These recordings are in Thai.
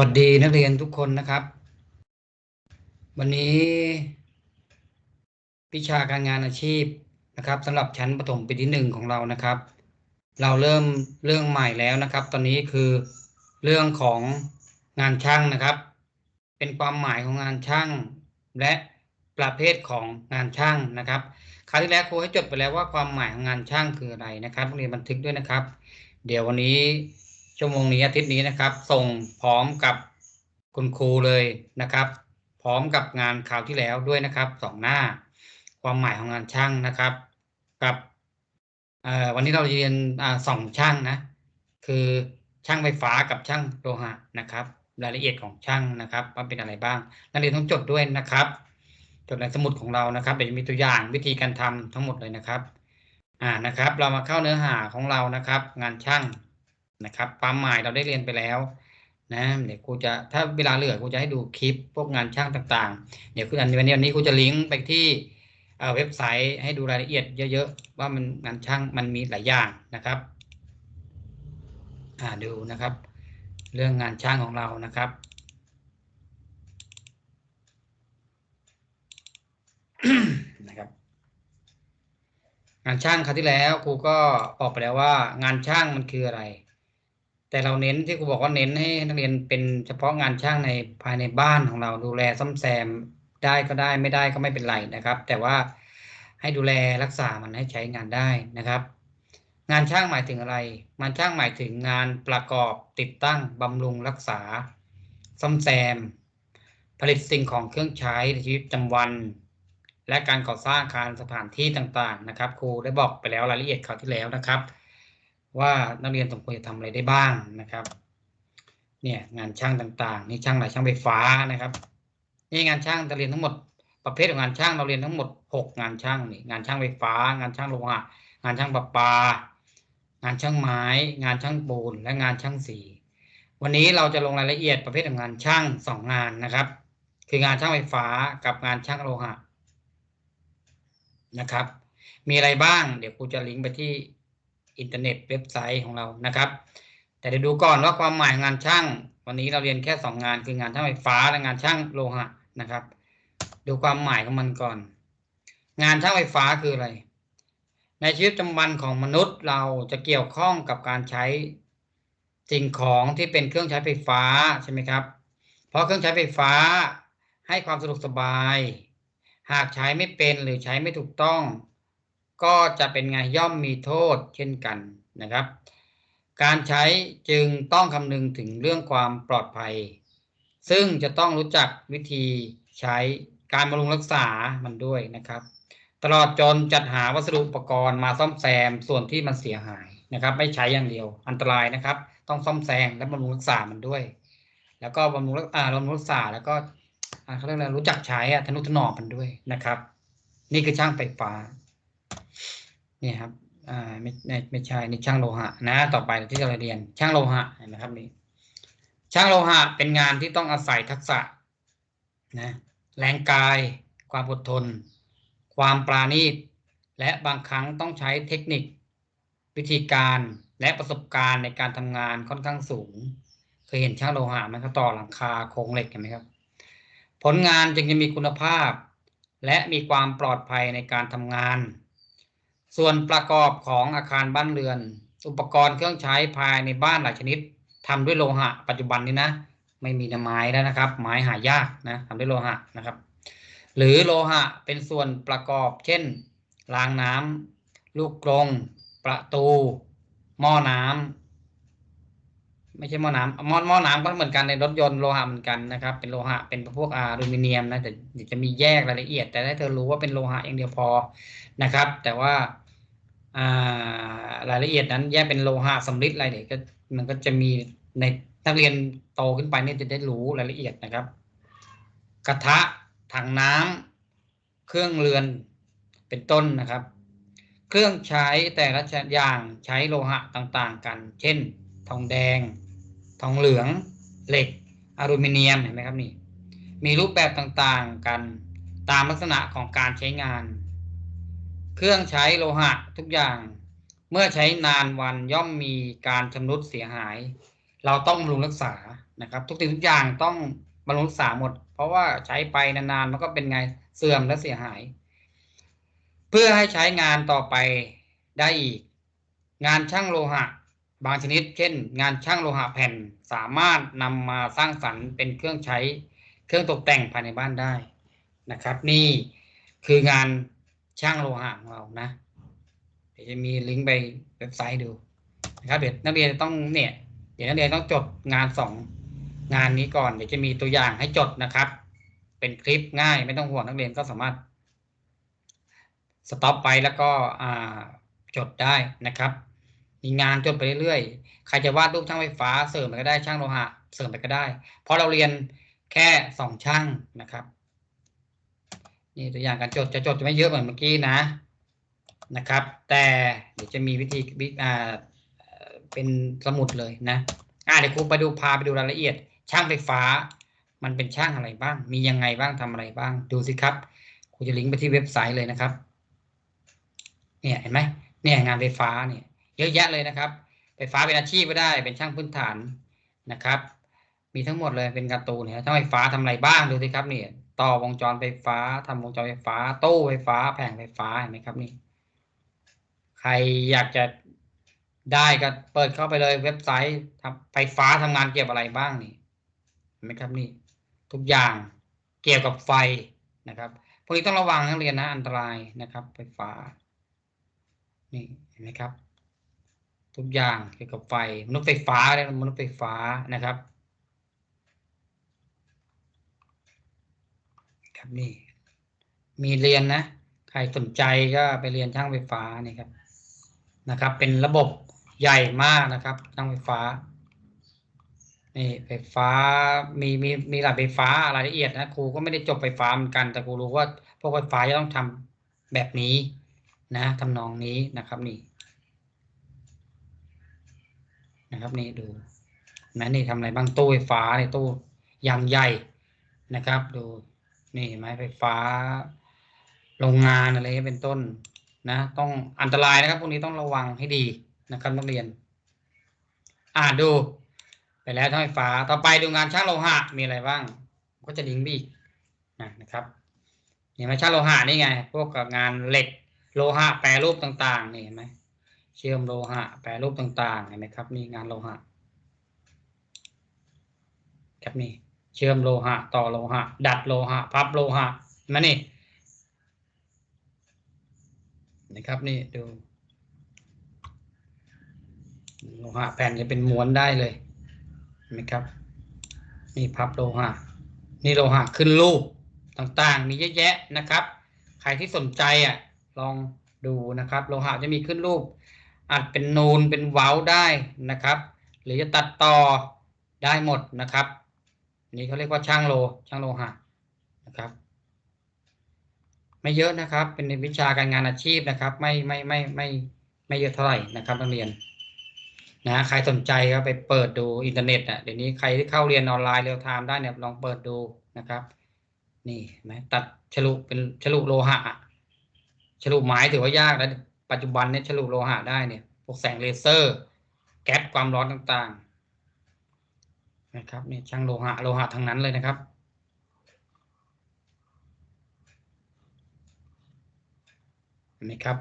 วัสดีนักเรียนทุกคนนะครับ วันนี้วิชาการงานอาชีพนะครับสำหรับชั้นประถมปีที่หนึ่งของเรานะครับ เราเริ่มเรื่องใหม่แล้วนะครับ ตอนนี้คือเรื่องของงานช่างนะครับ เป็นความหมายของงานช่าง และประเภทของงานช่างนะครับคราวที่แล้วครูให้จดไปแล้วว่าความหมายของงานช่างคืออะไรนะครับนักเรียนบันทึกด้วยนะครับ เดี๋ยววันนี้ ชั่วโมงนี้อาทิตย์นี้นะครับ ส่งพร้อมกับคุณครูเลยนะครับ พร้อมกับงานคราวที่แล้วด้วยนะครับสองหน้า ความหมายของงานช่างนะครับ กับวันนี้เราเรียนอสองช่างนะคือช่างไฟฟ้ากับช่างโลหะนะครับ รายละเอียดของช่างนะครับ ว่าเป็นอะไรบ้าง นักเรียนต้องจดด้วยนะครับ จดในสมุดของเรานะครับเดี๋ยวจะมีตัวอย่างวิธีการทำทั้งหมดเลยนะครับ อ่านะครับ เรามาเข้าเนื้อหาของเรานะครับ งานช่าง นะครับความหมายเราได้เรียนไปแล้วนะเดี๋ยวครูจะถ้าเวลาเหลือครูจะให้ดูคลิปพวกงานช่างต่างๆ เดี๋ยวคืออันวันนี้วันนี้ครูจะลิงก์ไปที่เเว็บไซต์ให้ดูรายละเอียดเยอะๆ ว่ามันงานช่างมันมีหลายอย่างนะครับอ่าดูนะครับ เรื่องงานช่างของเรานะครับนะครับ งานช่างคราวที่แล้วครูก็บอกไปแล้วว่า งานช่างมันคืออะไร แต่เราเน้นที่ครูบอกว่าเน้นให้นักเรียนเป็นเฉพาะงานช่างในภายในบ้านของเราดูแลซ่อมแซมได้ก็ได้ไม่ได้ก็ไม่เป็นไรนะครับ แต่ว่าให้ดูแลรักษามันให้ใช้งานได้นะครับ งานช่างหมายถึงอะไร งานช่างหมายถึงงานประกอบติดตั้งบำรุงรักษา ซ่อมแซม ผลิตสิ่งของเครื่องใช้ในชีวิตประจำวัน และการก่อสร้างอาคารสถานที่ต่างๆนะครับ ครูได้บอกไปแล้วรายละเอียดคราวที่แล้วนะครับ ว่านักเรียนสมควรจะทำอะไรได้บ้างนะครับ เนี่ยงานช่างต่างๆ นี่ช่างอะไรช่างไฟฟ้านะครับ นี่งานช่างเราเรียนทั้งหมด ประเภทของงานช่างเราเรียนทั้งหมดหกงานช่างนี่งานช่างไฟฟ้า งานช่างโลหะงานช่างประปา งานช่างไม้ งานช่างปูนและงานช่างสีวันนี้เราจะลงรายละเอียดประเภทของงานช่างสองงานนะครับ คืองานช่างไฟฟ้ากับงานช่างโลหะนะครับ มีอะไรบ้าง เดี๋ยวครูจะลิงก์ไปที่ อินเทอร์เน็ตเว็บไซต์ของเรานะครับ แต่เดี๋ยวดูก่อนว่าความหมายงานช่าง วันนี้เราเรียนแค่สองงานคืองานช่างไฟฟ้าและงานช่างโลหะนะครับ ดูความหมายของมันก่อน งานช่างไฟฟ้าคืออะไร ในชีวิตประจำวันของมนุษย์เราจะเกี่ยวข้องกับการใช้สิ่งของที่เป็นเครื่องใช้ไฟฟ้าใช่ไหมครับ เพราะเครื่องใช้ไฟฟ้าให้ความสะดวกสบาย หากใช้ไม่เป็นหรือใช้ไม่ถูกต้อง ก็จะเป็นไงย่อมมีโทษเช่นกันนะครับ การใช้จึงต้องคำนึงถึงเรื่องความปลอดภัย ซึ่งจะต้องรู้จักวิธีใช้การบำรุงรักษามันด้วยนะครับ ตลอดจนจัดหาวัสดุอุปกรณ์มาซ่อมแซมส่วนที่มันเสียหายนะครับ ไม่ใช้อย่างเดียวอันตรายนะครับ ต้องซ่อมแซมและบำรุงรักษามันด้วย แล้วก็บำรุงรักอาบำรุงรักษาแล้วก็เขาเรียกอะไรรู้จักใช้อะทนุถนอมมันด้วยนะครับ นี่คือช่างไฟฟ้า เนี่ยครับอ่าไม่ไม่ไม่ใช่นี่ช่างโลหะนะ ต่อไปที่เราเรียนช่างโลหะเห็นะครับนี่ช่างโลหะเป็นงานที่ต้องอาศัยทักษะนะแรงกาย ความอดทน ความปราณีต และบางครั้งต้องใช้เทคนิค วิธีการและประสบการณ์ในการทำงานค่อนข้างสูง เคยเห็นช่างโลหะไหมครับต่อหลังคาโครงเหล็กเห็นไหมครับ ผลงานจึงจะมีคุณภาพ และมีความปลอดภัยในการทำงาน ส่วนประกอบของอาคารบ้านเรือน อุปกรณ์เครื่องใช้ภายในบ้านหลายชนิดทำด้วยโลหะ ปัจจุบันนี้นะไม่มีน้ำไม้แล้วนะครับ ไม้หายากนะทำด้วยโลหะนะครับ หรือโลหะเป็นส่วนประกอบ เช่นรางน้ำลูกกรงประตู หม้อน้ำไม่ใช่หม้อน้ำหม้อหม้อน้ำก็เหมือนกันในรถยนต์โลหะเหมือนกันนะครับ เป็นโลหะเป็นพวกอลูมิเนียมนะแต่จะมีแยกรายละเอียด แต่ให้เธอรู้ว่าเป็นโลหะอย่างเดียวพอนะครับ แต่ว่า รายละเอียดนั้นแยกเป็นโลหะสำริดอะไรเดี๋ยวก็มันก็จะมีในนักเรียนโตขึ้นไปเนี่ยจะได้รู้รายละเอียดนะครับ กระทะถังน้ำเครื่องเรือนเป็นต้นนะครับ เครื่องใช้แต่ละอย่างใช้โลหะต่างๆ กัน เช่น ทองแดง ทองเหลือง เหล็ก อลูมิเนียมเห็นไหมครับนี่มีรูปแบบต่างๆกันตามลักษณะของการใช้งาน เครื่องใช้โลหะทุกอย่าง เมื่อใช้นานวันย่อมมีการชำรุดเสียหาย เราต้องบำรุงรักษานะครับ ทุกสิ่งทุกอย่างต้องบำรุงรักษาหมด เพราะว่าใช้ไปนานๆมันก็เป็นไงเสื่อมและเสียหาย เพื่อให้ใช้งานต่อไปได้อีก งานช่างโลหะ บางชนิด เช่น งานช่างโลหะแผ่นสามารถนำมาสร้างสรรค์เป็นเครื่องใช้ เครื่องตกแต่งภายในบ้านได้นะครับ นี่คืองาน ช่างโลหะของเรานะเดี๋ยวจะมีลิงก์ไปเว็บไซต์ดูนะครับเดี๋ยวนักเรียนต้องเนี่ยเดี๋ยวนักเรียนต้องจดงานสองงานนี้ก่อนเดี๋ยวจะมีตัวอย่างให้จดนะครับ เป็นคลิปง่ายไม่ต้องห่วงนักเรียนก็สามารถสต็อปไปแล้วก็จดได้นะครับ มีงานจดไปเรื่อยๆ ใครจะวาดรูปช่างไฟฟ้าเสริมไปก็ได้ช่างโลหะเสริมไปก็ได้ เพราะเราเรียนแค่สองช่างนะครับ นี่ตัวอย่างการจดจะจดจะไม่เยอะเหมือนเมื่อกี้นะนะครับ แต่เดี๋ยวจะมีวิธีวิอ่าเอ่อเป็นสมุดเลยนะอ่าเดี๋ยวครูไปดูพาไปดูรายละเอียด ช่างไฟฟ้า มันเป็นช่างอะไรบ้าง มียังไงบ้างทำอะไรบ้าง ดูสิครับครูจะลิงก์ไปที่เว็บไซต์เลยนะครับ เนี่ยเห็นไหมเนี่ยงานไฟฟ้าเนี่ย เยอะแยะเลยนะครับ ไฟฟ้าเป็นอาชีพก็ได้เป็นช่างพื้นฐานนะครับ มีทั้งหมดเลยเป็นการ์ตูนเนี่ยช่างไฟฟ้าทำอะไรบ้างดูสิครับเนี่ย ต่อวงจรไฟฟ้าทำวงจรไฟฟ้า ตู้ไฟฟ้า แผงไฟฟ้าเห็นไหมครับนี่ ใครอยากจะได้ก็เปิดเข้าไปเลยเว็บไซต์ทำไฟฟ้าทำงานเกี่ยวกับอะไรบ้างนี่เห็นไหมครับนี่ ทุกอย่างเกี่ยวกับไฟนะครับพวกนี้ต้องระวังนักเรียนนะอันตรายนะครับ ไฟฟ้า นี่เห็นไหมครับ ทุกอย่างเกี่ยวกับไฟมนุษย์ไฟฟ้าเรียกว่ามนุษย์ไฟฟ้านะครับ ครับนี่ มีเรียนนะ ใครสนใจก็ไปเรียนช่างไฟฟ้านี่ครับนะครับ เป็นระบบใหญ่มากนะครับช่างไฟฟ้านี่ไฟฟ้ามีมีมีหลักไฟฟ้ารายละเอียดนะครูก็ไม่ได้จบไฟฟ้าเหมือนกัน แต่ครูรู้ว่าพวกไฟฟ้าจะต้องทำแบบนี้นะทำนองนี้นะครับนี่ นะครับนี่ดูแม้นี่ทำอะไรบ้างตู้ไฟฟ้าเนี่ยตู้ยางใหญ่นะครับ ดู นี่เห็นไหมไฟฟ้า โรงงานอะไรเป็นต้นนะต้องอันตรายนะครับพวกนี้ต้องระวังให้ดีนะครับนักเรียน อ่าดู ไปแล้วช่างไฟฟ้าต่อไปดูงานช่างโลหะมีอะไรบ้าง ก็จะลิงก์บีนะนะครับเห็นไหมช่างโลหะนี่ไง พวกกับงานเหล็กโลหะแปรรูปต่างๆนี่เห็นไหมเชื่อมโลหะแปรรูปต่างๆเห็นไหมครับนี่งานโลหะครับนี่ เชื่อมโลหะ ต่อโลหะ ดัดโลหะ พับโลหะมานี่นะครับนี่ดูโลหะแผ่นจะเป็นม้วนได้เลยเห็นไหมครับ นี่พับโลหะ นี่โลหะขึ้นรูปต่างๆ มีเยอะแยะนะครับ ใครที่สนใจอะลองดูนะครับ โลหะจะมีขึ้นรูปอาจเป็นนูนเป็นเว้าได้นะครับ หรือจะตัดต่อได้หมดนะครับ นี้เขาเรียกว่าช่างโลช่างโลหะนะครับ ไม่เยอะนะครับ เป็นวิชาการงานอาชีพนะครับ ไม่ไม่ไม่ไม่ไม่เยอะเท่าไหร่นะครับนักเรียนนะใครสนใจก็ไปเปิดดูอินเทอร์เน็ตอะเดี๋ยวนี้ใครที่เข้าเรียนออนไลน์เรียลไทม์ได้เนี่ยลองเปิดดูนะครับ นี่ไหมตัดฉลุเป็นฉลุโลหะอะฉลุไม้ถือว่ายากแล้วปัจจุบันเนี่ยฉลุโลหะได้เนี่ยพวกแสงเลเซอร์ แก๊สความร้อนต่างๆ นะครับนี่ช่างโลหะโลหะทั้งนั้นเลยนะครับเห็นไหมครับ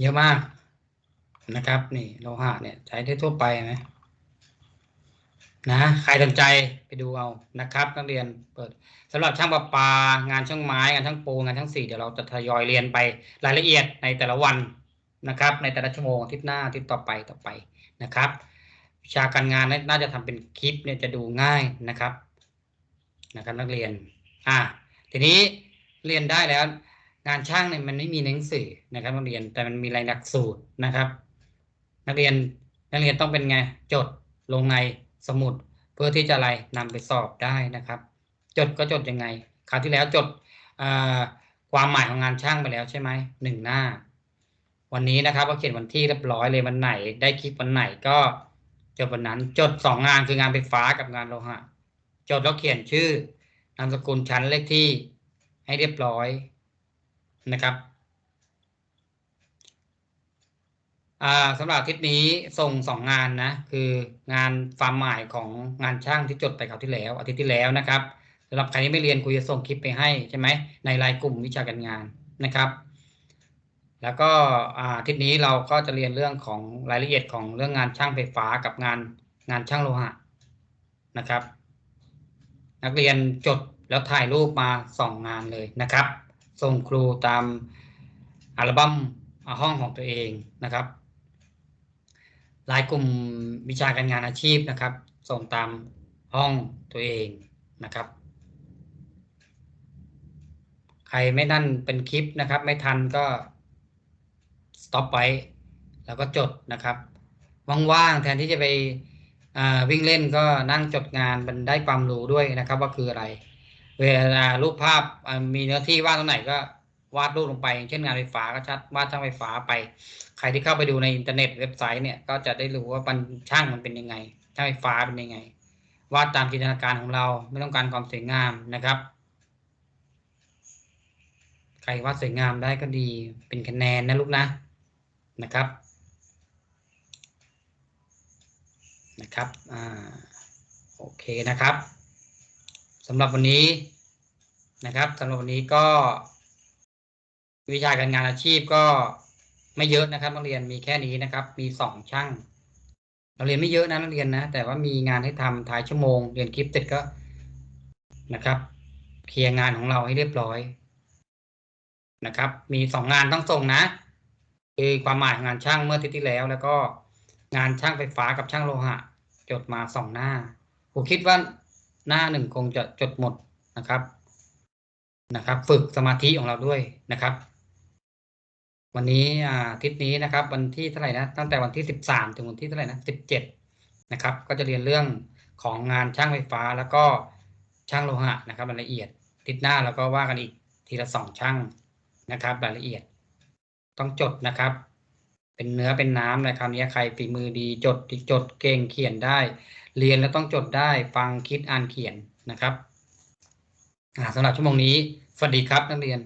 เยอะมากนะครับ นี่โลหะเนี่ยใช้ได้ทั่วไปไหม นะใครสนใจไปดูเอานะครับนักเรียนเปิดสำหรับช่างประปางานช่างไม้งานช่างปูนงานช่างสีเดี๋ยวเราจะทยอยเรียนไปรายละเอียดในแต่ละวันนะครับ ในแต่ละชั่วโมงทิตย์หน้าทิตย์ต่อไปต่อไปนะครับวิชาการงานน่าจะทำเป็นคลิปเนี่ยจะดูง่ายนะครับนะครับนักเรียนอ่าทีนี้เรียนได้แล้วงานช่างเนี่ยมันไม่มีหนังสือนะครับนักเรียนแต่มันมีรายหลักสูตรนะครับ นักเรียนนักเรียนต้องเป็นไงจดลงใน สมุด เพื่อที่จะอะไรนำไปสอบได้นะครับ จดก็จดยังไง คราวที่แล้วจดความหมายของงานช่างไปแล้วใช่ไหมหนึ่งหน้า วันนี้นะครับก็เขียนวันที่เรียบร้อยเลยวันไหน ได้คลิปวันไหนก็จดวันนั้นจดสองงานคืองานไฟฟ้ากับงานโลหะจดแล้วเขียนชื่อนามสกุลชั้นเลขที่ให้เรียบร้อยนะครับ อ่าสำหรับทิตย์นี้ส่งสองงานนะ คืองานความหมายของงานช่างที่จดไปคราวที่แล้ว อาทิตย์ที่แล้วนะครับสำหรับใครที่ไม่เรียนครูจะส่งคลิปไปให้ใช่ไหมในรายกลุ่มวิชาการงานนะครับ แล้วก็อาทิตย์นี้เราก็จะเรียนเรื่องของรายละเอียดของเรื่องงานช่างไฟฟ้ากับงานงานช่างโลหะนะครับ นักเรียนจดแล้วถ่ายรูปมาสองงานเลยนะครับ ส่งครูตามอัลบั้มห้องของตัวเองนะครับ รายกลุ่มวิชาการงานอาชีพนะครับ ส่งตามห้องตัวเองนะครับ ใครไม่นั่นเป็นคลิปนะครับ ไม่ทันก็สต็อปไว้แล้วก็จดนะครับว่างๆแทนที่จะไปวิ่งเล่นก็นั่งจดงานมันได้ความรู้ด้วยนะครับ ว่าคืออะไร เวลารูปภาพมีเนื้อที่ว่างตรงไหนก็ วาดรูปลงไปอย่างเช่นงานไฟฟ้าก็ชัดวาดช่างไฟฟ้าไป ใครที่เข้าไปดูในอินเทอร์เน็ตเว็บไซต์เนี่ยก็จะได้รู้ว่ามันช่างมันเป็นยังไงช่างไฟฟ้าเป็นยังไง วาดตามจินตนาการของเราไม่ต้องการความสวยงามนะครับ ใครวาดสวยงามได้ก็ดีเป็นคะแนนนะลูกนะนะครับนะครับอ่าโอเคนะครับสำหรับวันนี้นะครับสำหรับวันนี้ก็ วิชาการงานอาชีพก็ไม่เยอะนะครับนักเรียนมีแค่นี้นะครับ มีสองช่างเราเรียนไม่เยอะนะนักเรียนนะ แต่ว่ามีงานให้ทำท้ายชั่วโมง เรียนคลิปเสร็จก็นะครับ เคลียร์งานของเราให้เรียบร้อยนะครับ มีสองงานต้องส่งนะคือความหมายของงานช่างเมื่อทิตย์ที่แล้ว แล้วก็งานช่างไฟฟ้ากับช่างโลหะ จดมาสองหน้าผมคิดว่าหน้าหนึ่งคงจะจดหมดนะครับนะครับ ฝึกสมาธิของเราด้วยนะครับ วันนี้อาทิตย์นี้นะครับ วันที่เท่าไหร่นะตั้งแต่วันที่สิบสามถึงวันที่เท่าไหร่นะสิบเจ็ดนะครับ ก็จะเรียนเรื่องของงานช่างไฟฟ้าแล้วก็ช่างโลหะนะครับรายละเอียดอาทิตย์หน้าเราก็ว่ากันอีกทีละสองช่างนะครับ รายละเอียด ต้องจดนะครับ เป็นเนื้อเป็นน้ำเลยคราวนี้ใครฝีมือดีจดจดเก่งเขียนได้ เรียนแล้วต้องจดได้ฟังคิดอ่านเขียนนะครับอ่าสำหรับชั่วโมงนี้ สวัสดีครับนักเรียน